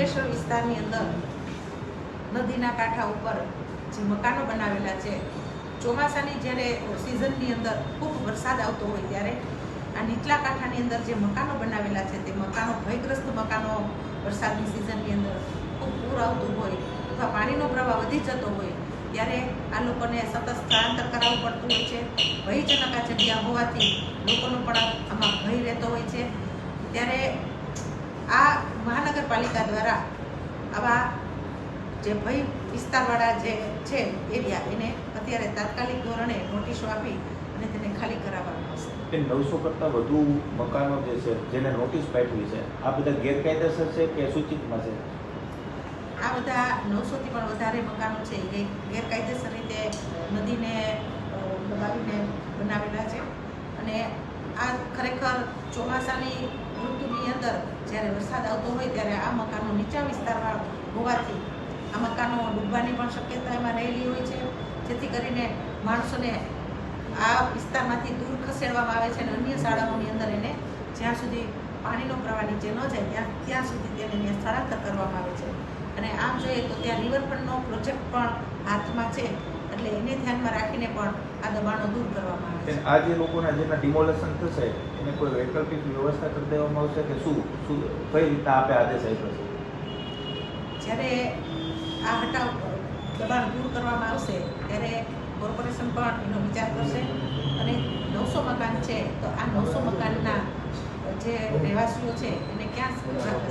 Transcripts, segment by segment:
અંકલેશ્વર વિસ્તારની અંદર નદીના કાંઠા ઉપર જે મકાનો બનાવેલા છે, ચોમાસાની જ્યારે સિઝનની અંદર ખૂબ વરસાદ આવતો હોય ત્યારે આ નીચલા કાંઠાની અંદર જે મકાનો બનાવેલા છે, તે મકાનો ભયગ્રસ્ત મકાનો વરસાદની સિઝનની અંદર ખૂબ પૂર આવતું હોય અથવા પાણીનો પ્રવાહ વધી જતો હોય ત્યારે આ લોકોને સતત સ્થળાંતર કરાવવું પડતું હોય છે. ભયજનક આ જગ્યા હોવાથી લોકોનો પણ આમાં ભય રહેતો હોય છે. મહાનગરપાલિકા દ્વારા આવા જે ભય વિસ્તારવાળા જે છે એરિયા એને અત્યારે તાત્કાલિક ધોરણે નોટિસો આપી અને તેને ખાલી કરાવવામાં આવશે એ નવસો કરતાં વધુ મકાનો જે છે જેને નોટિસ પાઠવી છે આ બધા ગેરકાયદેસર છે કે સૂચિતમાં છે? આ બધા નવસોથી પણ વધારે મકાનો છે એ ગેરકાયદેસર રીતે નદીને દબાવીને બનાવેલા છે. અને આ ખરેખર ચોમાસાની ઋતુની અંદર જ્યારે વરસાદ આવતો હોય ત્યારે આ મકાનો નીચા વિસ્તારમાં હોવાથી આ મકાનો ડૂબવાની પણ શક્યતા એમાં રહેલી હોય છે. જેથી કરીને માણસોને આ વિસ્તારમાંથી દૂર ખસેડવામાં આવે છે અને અન્ય શાળાઓની અંદર એને જ્યાં સુધી પાણીનો પ્રવાહ નીચે ન જાય ત્યાં ત્યાં સુધી તેને સ્થળાંતર કરવામાં આવે છે. અને આમ જોઈએ તો ત્યાં રિવરફ્રન્ટનો પ્રોજેક્ટ પણ હાથમાં છે. એટલે એને ધ્યાનમાં રાખીને પણ આ દબાણો દૂર કરવામાં આવે છે આ જે લોકોના જેના ડિમોલેશન થશે એને કોઈ વૈકલ્પિક વ્યવસ્થા કરી દેવામાં આવશે કે શું? શું કઈ રીતના આપે આદેશ આપ્યો છે? જ્યારે આ હટાવ દબાણ દૂર કરવામાં આવશે ત્યારે કોર્પોરેશન પણ એનો વિચાર કરશે. અને નવસો મકાન છે તો આ નવસો મકાનના જે રહેવાસીઓ છે ક્યાં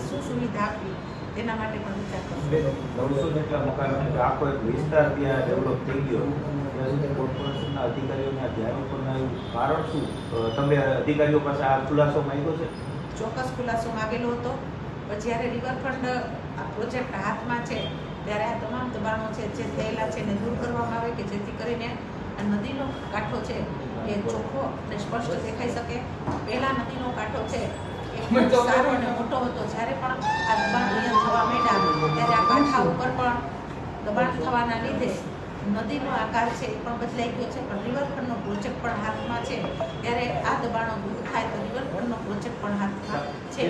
શું સુવિધા આપવી તેના માટે પણ વિચાર કરશે. નવસો જેટલા મકાનો આખો એક વિસ્તાર ત્યાં ડેવલપ થઈ ગયો કોર્પોરેશનના અધિકારીઓને ધ્યાન ઉપર આવ્યું કારણ શું? તમે અધિકારીઓ પાસે આ ખુલાસો માંગ્યો છે? ચોક્કસ ખુલાસો માગેલો હતો. પણ જ્યારે રિવરફ્રન્ટ આ પ્રોજેક્ટ હાથમાં છે ત્યારે આ તમામ દબાણો છે જે થયેલા છે એને દૂર કરવામાં આવે કે જેથી કરીને આ નદીનો કાંઠો છે એ ચોખ્ખો અને સ્પષ્ટ દેખાઈ શકે. પહેલા નદીનો કાંઠો છે એ સારો અને મોટો હતો. જ્યારે પણ આ દબાણ અહીંયા થવા માંડ્યા ત્યારે આ કાંઠા ઉપર પણ દબાણ થવાના લીધે નદીનો આકાર છે એ પણ બદલાઈ ગયો છે. પણ રિવરફ્રન્ટનો પ્રોજેક્ટ પણ હાથમાં છે. ત્યારે આ દબાણો દૂર થાય તો રિવરફ્રન્ટનો પ્રોજેક્ટ પણ હાથમાં છે.